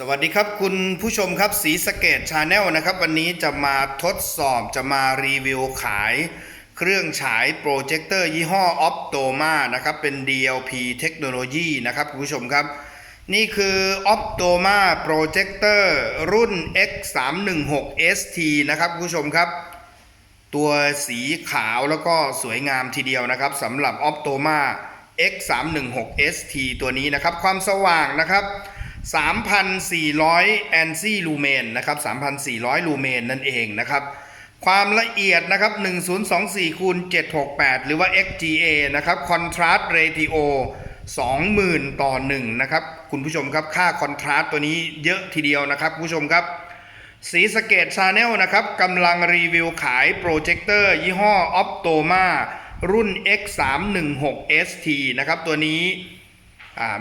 สวัสดีครับคุณผู้ชมครับสีสเกตชาแนลนะครับ วันนี้จะมาทดสอบจะมารีวิวขาย เครื่องฉายโปรเจคเตอร์ยี่ห้อ Optoma นะครับ เป็น DLP เทคโนโลยีนะครับคุณผู้ชมครับ นี่คือ Optoma Projector รุ่น X316ST นะครับคุณผู้ชมครับ ตัวสีขาวแล้วก็สวยงามทีเดียวนะครับสำหรับ Optoma X316ST ตัวนี้นะครับ ความสว่างนะครับ 3,400แอนซี่ลูเมนนะครับ3,400 ลูเมนนั่นเองนะครับ ความละเอียดนะครับ 1024คูณ768 หรือว่า XGA นะครับ Contrast Ratio 20,000 ต่อ 1 นะครับ คุณผู้ชมครับค่า Contrast ตัวนี้เยอะทีเดียวนะครับ คุณผู้ชมครับสีสเกตชาแนลนะครับกำลังรีวิวขายโปรเจคเตอร์ยี่ห้อ Optoma รุ่น X316ST นะครับ ตัวนี้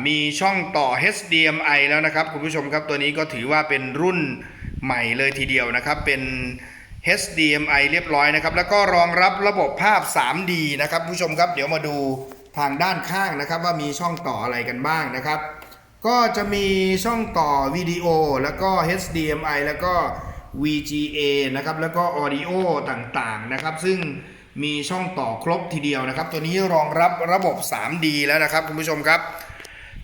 มีช่องต่อ HDMI แล้วนะครับคุณผู้ชมครับตัวนี้ก็ถือว่าเป็นรุ่นใหม่เลยทีเดียวนะครับเป็น HDMI เรียบร้อยนะครับ แล้วก็รองรับระบบภาพ 3D นะครับคุณผู้ชมครับ เดี๋ยวมาดูทางด้านข้างนะครับ ว่ามีช่องต่ออะไรกันบ้างนะครับ ก็จะมีช่องต่อวิดีโอแล้วก็ HDMI แล้วก็ VGA นะครับแล้วก็ Audio ต่างๆนะครับ ซึ่งมีช่องต่อครบทีเดียวนะครับ ตัวนี้รองรับระบบ 3D แล้วนะครับคุณผู้ชมครับ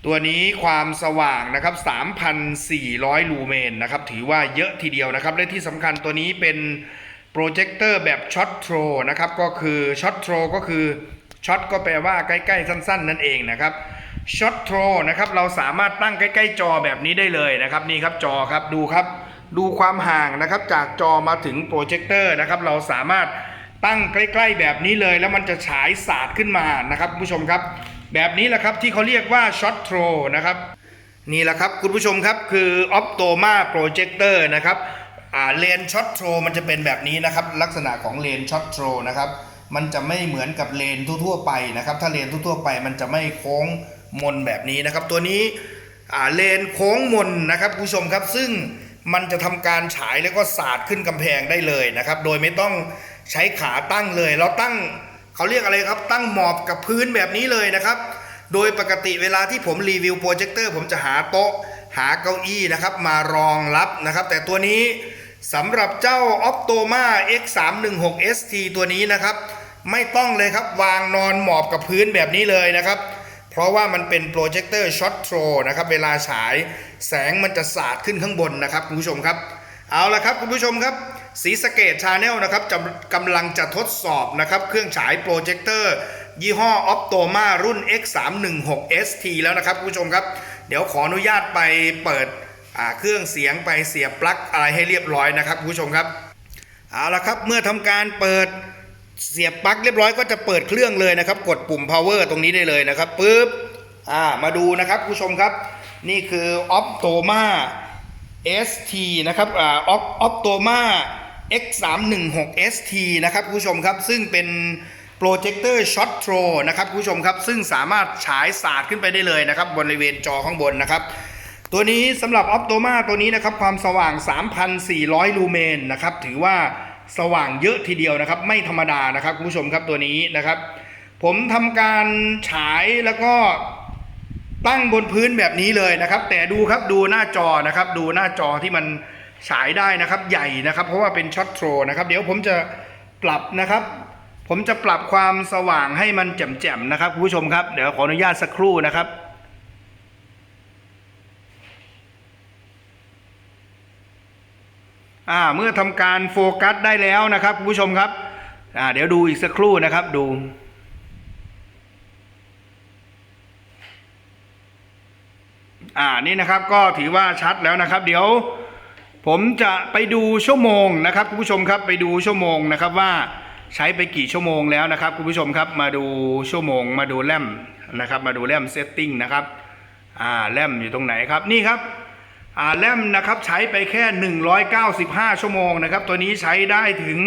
ตัวนี้ความสว่างนะครับ 3,400 ลูเมนนะครับ ถือว่าเยอะทีเดียวนะครับ และที่สำคัญตัวนี้เป็นโปรเจคเตอร์แบบช็อตโทรนะครับ ก็คือช็อตโทรก็คือช็อตก็แปลว่าใกล้ๆสั้น ๆ นั่นเองนะครับช็อตโทรนะครับ เราสามารถตั้งใกล้ ๆ จอแบบนี้ได้เลยนะครับ นี่ครับจอครับดูครับ ดูความห่างนะครับ จากจอมาถึงโปรเจคเตอร์นะครับ เราสามารถตั้งใกล้ ๆ แบบนี้เลย แล้วมันจะฉายสาดขึ้นมานะครับผู้ชมครับ แบบนี้แหละครับที่เขาเรียกว่าช็อตโทรนะครับนี่แหละครับคุณผู้ชมครับคือ Optoma Projector นะครับเลนช็อตโทรมันจะเป็นแบบนี้นะครับ ลักษณะของเลนช็อตโทรนะครับมันจะไม่เหมือนกับเลนทั่วๆไปนะครับ ถ้าเลนทั่วๆไปมันจะไม่โค้งมนแบบนี้นะครับ ตัวนี้เลนโค้งมนนะครับคุณผู้ชมครับ ซึ่งมันจะทำการฉายแล้วก็สาดขึ้นกำแพงได้เลยนะครับ โดยไม่ต้องใช้ขาตั้งเลย เราตั้ง เขาเรียกอะไรครับ ตั้งหมอบกับพื้นแบบนี้เลยนะครับ โดยปกติเวลาที่ผมรีวิวโปรเจคเตอร์ผมจะหาโต๊ะ หาเก้าอี้นะครับมารองรับนะครับ แต่ตัวนี้สำหรับเจ้า Optoma X316ST ตัวนี้นะครับ ไม่ต้องเลยครับวางนอนหมอบกับพื้นแบบนี้เลยนะครับ เพราะว่ามันเป็นโปรเจคเตอร์ช็อตโทรนะครับ เวลาฉายแสงมันจะสาดขึ้นข้างบนนะครับคุณผู้ชมครับ เอาละครับคุณผู้ชมครับ สีสเกตชาแนลนะครับกำลังจะทดสอบนะครับเครื่องฉายโปรเจคเตอร์ยี่ห้อ Optoma รุ่น X316ST แล้วนะครับผู้ชมครับ เดี๋ยวขออนุญาตไปเปิดเครื่องเสียงไปเสียบปลั๊กอะไรให้เรียบร้อยนะครับผู้ชมครับเอาละครับเมื่อทำการเปิดเสียบปลั๊กเรียบร้อยก็จะเปิดเครื่องเลยนะครับ กดปุ่ม power ตรงนี้ได้เลยนะครับปึ๊บอ่ามาดูนะครับผู้ชมครับ นี่คือ Optoma ST นะครับอ่า Op- Optoma X316ST นะครับคุณผู้ชมครับซึ่งเป็นโปรเจคเตอร์ช็อตโทรนะครับคุณผู้ชมครับซึ่งสามารถฉายสาดขึ้นไปได้เลยนะครับบริเวณจอข้างบนนะครับ ตัวนี้สำหรับ Optoma ตัวนี้นะครับความสว่าง 3,400 ลูเมนนะครับถือว่าสว่างเยอะทีเดียวนะครับ ไม่ธรรมดานะครับคุณผู้ชมครับตัวนี้นะครับ ผมทำการฉายแล้วก็ตั้งบนพื้นแบบนี้เลยนะครับ แต่ดูครับดูหน้าจอนะครับ ดูหน้าจอที่มัน ฉายได้นะครับใหญ่นะครับ เพราะว่าเป็นช็อตโทรนะครับ เดี๋ยวผมจะปรับนะครับ ผมจะปรับความสว่างให้มันแจ่มๆนะครับคุณผู้ชมครับเดี๋ยวขออนุญาตสักครู่นะครับอ่าเมื่อทำการโฟกัสได้แล้วนะครับคุณผู้ชมครับอ่าเดี๋ยวดูอีกสักครู่นะครับดูอ่านี่นะครับก็ถือว่าชัดแล้วนะครับ เดี๋ยว ผมจะไปดูชั่วโมงนะครับคุณผู้ชมครับไปดูชั่วโมงนะครับว่าใช้ไปกี่ชั่วโมงแล้วนะครับคุณผู้ชมครับมาดูชั่วโมงมาดูแรมนะครับมาดูแรมเซตติ้งนะครับอ่าแรมอยู่ตรงไหนครับนี่ครับอ่าแรมนะครับใช้ไปแค่ 195 ชั่วโมงนะครับตัวนี้ใช้ได้ถึง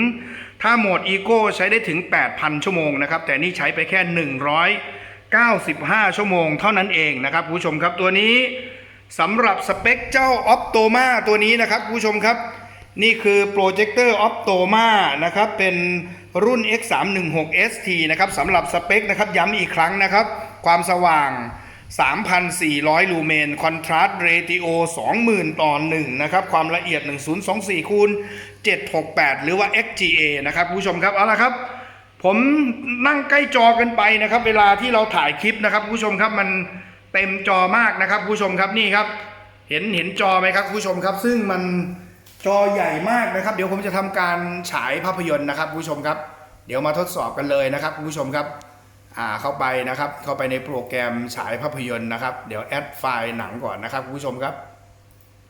ถ้าโหมดอีโก้ใช้ได้ถึง 8,000 ชั่วโมงนะครับแต่นี่ใช้ไปแค่ 195 ชั่วโมงเท่านั้นเองนะครับคุณผู้ชมครับตัวนี้ สำหรับสเปคเจ้า Optoma ตัวนี้นะครับผู้ชมครับ นี่คือโปรเจคเตอร์ Optoma นะครับเป็นรุ่น X316ST นะครับสำหรับสเปคนะครับย้ำอีกครั้งนะครับ ความสว่าง 3,400 ลูเมนคอนทราสต์เรติโอ 20,000 ต่อ 1 นะครับ ความละเอียด 1024คูณ768 หรือว่า XGA นะครับผู้ชมครับ เอาละครับ ผมนั่งใกล้จอกันไปนะครับ เวลาที่เราถ่ายคลิปนะครับผู้ชมครับมัน เต็มจอมากนะครับคุณผู้ชมครับนี่ครับ เห็นเห็นจอไหมครับคุณผู้ชมครับ ซึ่งมันจอใหญ่มากนะครับ เดี๋ยวผมจะทำการฉายภาพยนตร์นะครับคุณผู้ชมครับ เดี๋ยวมาทดสอบกันเลยนะครับคุณผู้ชมครับอ่าเข้าไปนะครับ เข้าไปในโปรแกรมฉายภาพยนตร์นะครับ เดี๋ยวแอดไฟล์หนังก่อนนะครับคุณผู้ชมครับ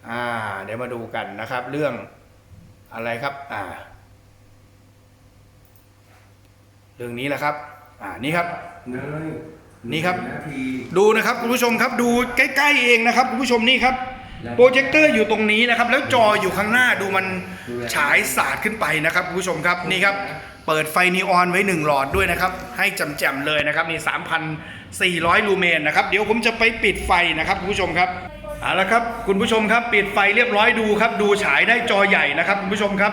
อ่าเดี๋ยวมาดูกันนะครับ เรื่องอะไรครับอ่าเรื่องนี้แหละครับ อ่านี่ครับเนย นี่ครับนาทีดูนะครับคุณผู้ชมครับดูใกล้ ๆ เองนะครับคุณผู้ชมนี่ครับโปรเจคเตอร์อยู่ตรงนี้นะครับ แล้วจออยู่ข้างหน้าดูมันฉายสาดขึ้นไปนะครับคุณผู้ชมครับนี่ครับ เปิดไฟนีออนไว้หนึ่งหลอดด้วยนะครับ ให้จำแจมๆเลยนะครับนี่3,400 ลูเมนนะครับ เดี๋ยวผมจะไปปิดไฟนะครับคุณผู้ชมครับเอาละครับคุณผู้ชมครับปิดไฟเรียบร้อยดูครับ ดูฉายได้จอใหญ่นะครับคุณผู้ชมครับ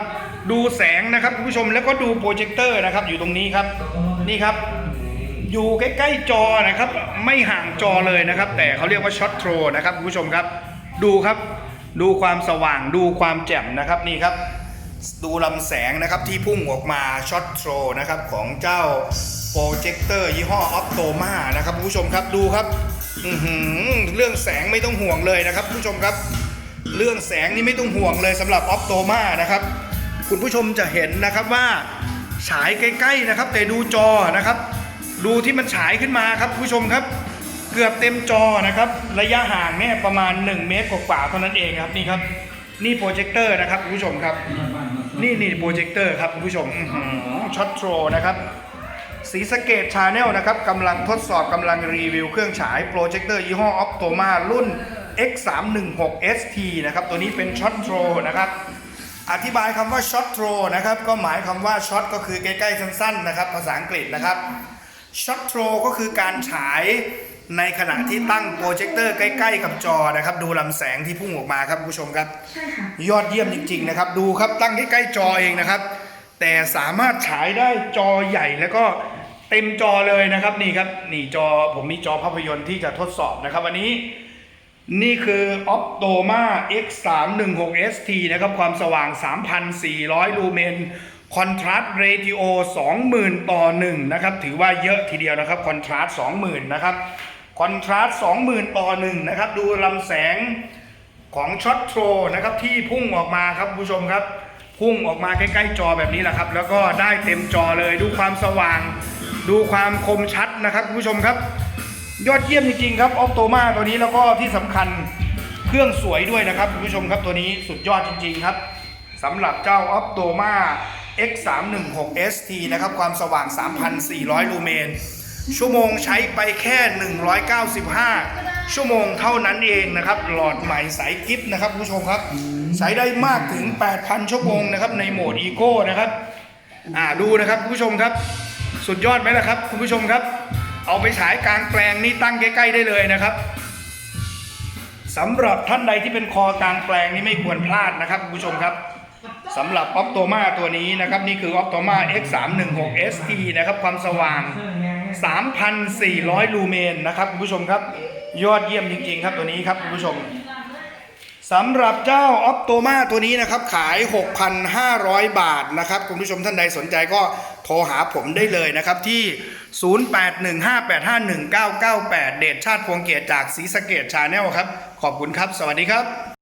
ดูแสงนะครับคุณผู้ชมแล้วก็ดูโปรเจคเตอร์นะครับอยู่ตรงนี้ครับนี่ครับ อยู่ใกล้ๆจอนะครับ ไม่ห่างจอเลยนะครับ แต่เขาเรียกว่าช็อตโทรนะครับคุณผู้ชมครับ ดูครับ ดูความสว่างดูความแจ่มนะครับนี่ครับ ดูลำแสงนะครับที่พุ่งออกมาช็อตโทรนะครับของเจ้าโปรเจคเตอร์ยี่ห้อออ t โตมานะครับคุณผู้ชมครับดูครับเรื่องแสงไม่ต้องห่วงเลยนะครับคุณผู้ชมครับ เรื่องแสงนี่ไม่ต้องห่วงเลยสำหรับออ t โตมานะครับ คุณผู้ชมจะเห็นนะครับว่าฉายใกล้ๆนะครับ แต่ดูจอนะครับ ดูที่มันฉายขึ้นมาครับคุณผู้ชมครับ เกือบเต็มจอนะครับ ระยะห่างเนี่ยประมาณ 1 เมตรกว่าๆเท่านั้นเองครับนี่ครับ นี่โปรเจคเตอร์นะครับคุณผู้ชมครับ นี่นี่โปรเจคเตอร์ครับคุณผู้ชมช็อตโทรนะครับสีสเกตชาแนลนะครับกำลังทดสอบกำลังรีวิวเครื่องฉายโปรเจคเตอร์ยี่ห้อ Optoma รุ่น X316ST นะครับตัวนี้เป็นช็อตโทรนะครับอธิบายคำว่าช็อตโทรนะครับก็หมายคำว่าช็อตก็คือใกล้ๆสั้นๆนะครับภาษาอังกฤษนะครับ ช็อตโทรก็คือการฉายในขณะที่ตั้งโปรเจคเตอร์ใกล้ ๆ กับจอนะครับ ดูลำแสงที่พุ่งออกมาครับคุณผู้ชมครับยอดเยี่ยมจริง ๆ นะครับ ดูครับตั้งใกล้ ๆ จอเองนะครับ แต่สามารถฉายได้จอใหญ่แล้วก็เต็มจอเลยนะครับนี่ครับนี่จอผมมีจอภาพยนตร์ที่จะทดสอบนะครับวันนี้ นี่คือ Optoma X316ST นะครับความสว่าง 3,400 ลูเมน คอนทราสต์เรติโอ20,000 ต่อ 1 นะครับ ถือว่าเยอะทีเดียวนะครับคอนทราสต์20,000 นะครับคอนทราสต์20,000 ต่อ 1 นะครับ ดูลำแสงของช็อตโทรนะครับที่พุ่งออกมาครับผู้ชมครับ พุ่งออกมาใกล้ๆจอแบบนี้แหละครับ แล้วก็ได้เต็มจอเลยดูความสว่าง ดูความคมชัดนะครับผู้ชมครับ ยอดเยี่ยมจริงๆครับออ t โตมาตัวนี้แล้วก็ที่สำคัญเครื่องสวยด้วยนะครับผู้ชมครับตัวนี้สุดยอดจริง ๆ ครับสำหรับเจ้าออ t โตมา X316ST นะครับ ความสว่าง 3,400 ลูเมน ชั่วโมงใช้ไปแค่ 195 ชั่วโมงเท่านั้นเองนะครับ หลอดใหม่ใสกิฟต์นะครับคุณผู้ชมครับ ใช้ได้มากถึง 8,000 ชั่วโมงนะครับ ในโหมดอีโก้นะครับ อ่าดูนะครับคุณผู้ชมครับ สุดยอดไหมล่ะครับ คุณผู้ชมครับ เอาไปฉายกลางแปลงนี่ตั้งใกล้ ๆ ได้เลยนะครับสำหรับท่านใดที่เป็นคอกลางแปลงนี่ไม่ควรพลาดนะครับคุณผู้ชมครับ สำหรับ Optoma ตัวนี้นะครับ นี่คือ Optoma X316ST นะครับ ความสว่าง 3,400 ลูเมนนะครับคุณผู้ชมครับ ยอดเยี่ยมจริง ๆ ครับตัวนี้ครับคุณผู้ชมสำหรับเจ้าออ t โตมาตัวนี้นะครับ ขาย 6,500 บาทนะครับ คุณผู้ชมท่านใดสนใจก็โทรหาผมได้เลยนะครับ ที่ 0815851998 เดชชาติพวงเกียรติจากศรีสะเกดชาแนลครับ ขอบคุณครับ สวัสดีครับ